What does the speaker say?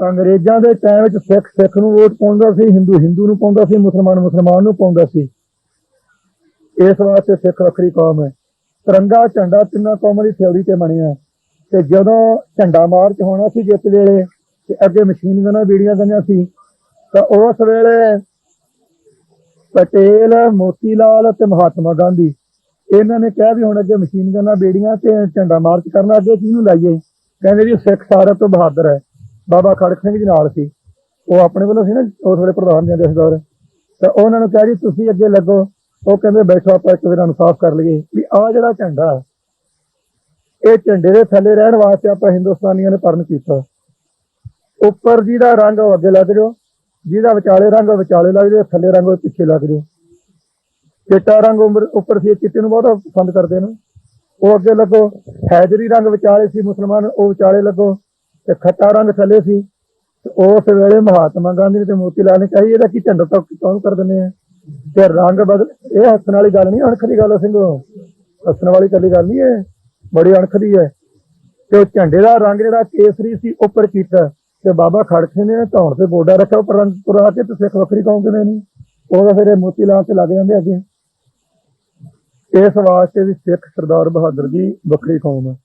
ਅੰਗਰੇਜ਼ਾਂ ਦੇ ਟਾਈਮ ਵਿੱਚ ਸਿੱਖ ਸਿੱਖ ਨੂੰ ਵੋਟ ਪਾਉਂਦਾ ਸੀ, ਹਿੰਦੂ ਹਿੰਦੂ ਨੂੰ ਪਾਉਂਦਾ ਸੀ, ਮੁਸਲਮਾਨ ਮੁਸਲਮਾਨ ਨੂੰ ਪਾਉਂਦਾ ਸੀ। ਇਸ ਵਾਸਤੇ ਸਿੱਖ ਵੱਖਰੀ ਕੌਮ ਹੈ। ਤਿਰੰਗਾ, ਝੰਡਾ ਤਿੰਨਾਂ ਕੌਮਾਂ ਦੀ ਥਿਉਰੀ ਤੇ ਬਣਿਆ ਤੇ ਜਦੋਂ ਝੰਡਾ ਮਾਰਚ ਹੋਣਾ ਸੀ ਜਿੱਤ ਵੇਲੇ ਤੇ ਅੱਗੇ ਮਸ਼ੀਨ ਗਨਾਂ ਬੀੜੀਆਂ ਗਈਆਂ ਸੀ, ਤਾਂ ਉਸ ਵੇਲੇ ਪਟੇਲ ਮੋਤੀ ਲਾਲ ਤੇ ਮਹਾਤਮਾ ਗਾਂਧੀ ਇਹਨਾਂ ਨੇ ਕਿਹਾ ਵੀ ਹੁਣ ਅੱਗੇ ਮਸ਼ੀਨ ਗਨਾਂ ਬੇੜੀਆਂ ਤੇ ਝੰਡਾ ਮਾਰਚ ਕਰਨਾ, ਅੱਗੇ ਕਿਹਨੂੰ ਲਾਈਏ? ਕਹਿੰਦੇ ਜੀ ਸਿੱਖ ਸਾਰਿਆਂ ਤੋਂ ਬਹਾਦਰ ਹੈ। ਬਾਬਾ ਖੜਕ ਸਿੰਘ ਜੀ ਨਾਲ ਸੀ। ਉਹ ਆਪਣੇ ਵੱਲੋਂ ਸੀ ਨਾ, ਉਸ ਥੋੜੇ ਪ੍ਰਧਾਨ ਜਾਂਦੇ ਇਸ ਦੌਰ। ਤਾਂ ਉਹਨਾਂ ਨੂੰ ਕਿਹਾ ਜੀ, ਤੁਸੀਂ ਅੱਗੇ ਲੱਗੋ। ਉਹ ਕਹਿੰਦੇ, ਬੈਠੋ ਆਪਾਂ ਇੱਕ ਵਾਰ ਨੂੰ ਸਾਫ਼ ਕਰ ਲਈਏ। ਵੀ ਆ ਜਿਹੜਾ ਝੰਡਾ, ਇਹ ਝੰਡੇ ਦੇ ਥੱਲੇ ਰਹਿਣ ਵਾਸਤੇ ਆਪਾਂ ਹਿੰਦੁਸਤਾਨੀਆਂ ਨੇ ਪਰਨ ਕੀਤਾ। ਉੱਪਰ ਜਿਹਦਾ ਰੰਗ ਉਹ ਅੱਗੇ ਲੱਗ ਜਾਓ, ਜਿਹਦਾ ਵਿਚਾਲੇ ਰੰਗ ਉਹ ਵਿਚਾਲੇ ਲੱਗ ਜਾਓ, ਥੱਲੇ ਰੰਗ ਉਹ ਪਿੱਛੇ ਲੱਗ ਜਾਓ। ਚਿੱਟਾ ਰੰਗ ਉਮਰ ਉੱਪਰ ਸੀ ਚਿੱਟੇ ਨੂੰ ਬਹੁਤ ਪਸੰਦ ਕਰਦੇ ਨੇ। ਉਹ ਅੱਗੇ ਲੱਗੋ। ਹੈਜਰੀ ਰੰਗ ਵਿਚਾਲੇ ਸੀ ਮੁਸਲਮਾਨ, ਉਹ ਵਿਚਾਲੇ ਲੱਗੋ। ਤੇ ਖੱਟਾ ਰੰਗ ਥੱਲੇ ਸੀ ਤੇ ਉਸ ਵੇਲੇ ਮਹਾਤਮਾ ਗਾਂਧੀ ਨੇ ਤੇ ਮੋਤੀ ਲਾਲ ਨੇ ਕਹੀ ਇਹਦਾ ਕੀ ਝੰਡਾ ਤੋਂ ਕੌਣ ਕਰ ਦਿੰਦੇ ਆ? ਤੇ ਰੰਗ ਬਦਲ, ਇਹ ਹੱਸਣ ਵਾਲੀ ਗੱਲ ਨਹੀਂ, ਅਣਖ ਦੀ ਗੱਲ ਆ ਸਿੰਘੋ। ਹੱਸਣ ਵਾਲੀ ਕੱਲੀ ਗੱਲ ਨਹੀਂ ਇਹ, ਬੜੀ ਅਣਖ ਦੀ ਹੈ। ਤੇ ਉਹ ਝੰਡੇ ਦਾ ਰੰਗ ਜਿਹੜਾ ਕੇਸਰੀ ਸੀ ਉੱਪਰ ਕੀਤਾ ਤੇ ਬਾਬਾ ਖੜਕੇ ਨੇ ਧੌਣ ਤੇ ਗੋਡਾ ਰੱਖਿਆ, ਉੱਪਰ ਰੰਗ ਪੁਰਾ ਕੇ ਤੇ ਸਿੱਖ ਵੱਖਰੀ ਕੌਮ ਕਹਿੰਦੇ ਨਹੀਂ? ਉਹ ਫਿਰ ਇਹ ਮੋਤੀ ਲਾਲ ਤੇ ਲੱਗ ਜਾਂਦੇ ਅੱਗੇ। ਇਸ ਵਾਸਤੇ ਵੀ ਸਿੱਖ ਸਰਦਾਰ ਬਹਾਦਰ ਦੀ ਵੱਖਰੀ ਕੌਮ ਹੈ।